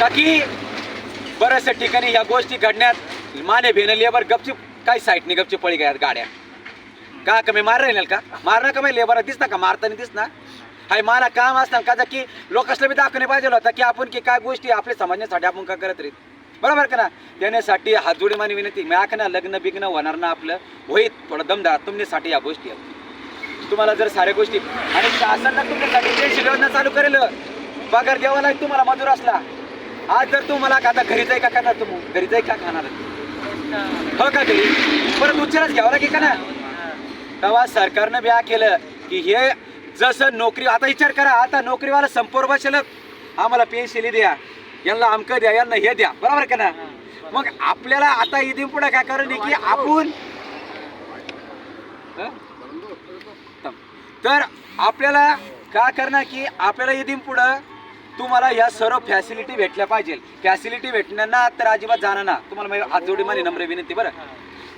का की बऱ्याचशा ठिकाणी ह्या गोष्टी घडण्यात माने भेन लेबर गपची काही साईट नाही गपची पळी गयात गाड्या. का कमी मार राहील का? मारणं कमी लेबर दिसना का? मारताना दिसना हाय मला काम असणार का की लोकांना बी दाखवणे पाहिजे होता की आपण की काय गोष्टी आपल्या समाजासाठी आपण का करत राहील? बरोबर का ना? त्याण्यासाठी हात जोडी मानी विनंती मी ना लग्न बिग्न होणार ना आपलं? होईत थोडं दमदार. तुमच्यासाठी या गोष्टी आहेत. तुम्हाला जर साऱ्या गोष्टी आणि शासनानं तुमच्यासाठी पेन्शन योजना चालू करेल. पगार द्यावा तुम्हाला मजूर असला. आज जर तू मला आता घरी जाय का खाणार तू? घरी जाय का खाणार? हो का घरी? परत उच्चारच घ्यावा लागेल का ना? तेव्हा सरकारनं बी केलं की हे जसं नोकरी आता विचार करा आता नोकरीवाला संपूर्ण बसेल आम्हाला पेन्शिली द्या यांना आमकं द्या यांना हे द्या. बरोबर का ना? मग आपल्याला आता इथून पुढे काय कारण आहे की आपण तर आपल्याला काय करणार की आपल्याला इथून पुढं तुम्हाला या सर्व फॅसिलिटी भेटल्या पाहिजे. फॅसिलिटी भेटणार ना तर अजिबात जाणार ना. तुम्हाला माझी हात माझी नम्र विनंती बरं.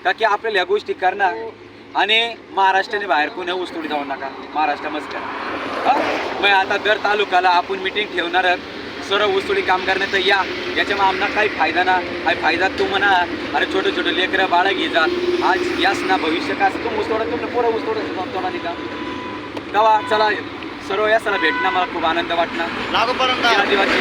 का की आपल्याला या गोष्टी करणार आणि महाराष्ट्राने बाहेर कोणी ऊसतोडी जाऊ नका. महाराष्ट्रामध्येच करा. मग आता दर तालुक्याला आपण मिटिंग ठेवणार सर्व ऊसतोडी काम करण्यात या. याच्यामुळे आम्हाला काही फायदा ना. काही फायदा तू म्हणा. अरे छोटे छोटे लेकरं बाळा घे जात आज यास ना भविष्य का असं तू तुम्ही तुमचं पोरं ऊसतोडा तोडा का? चला. सर्व यासला भेटणं मला खूप आनंद वाटणार लागूपर्यंत. आदिवासी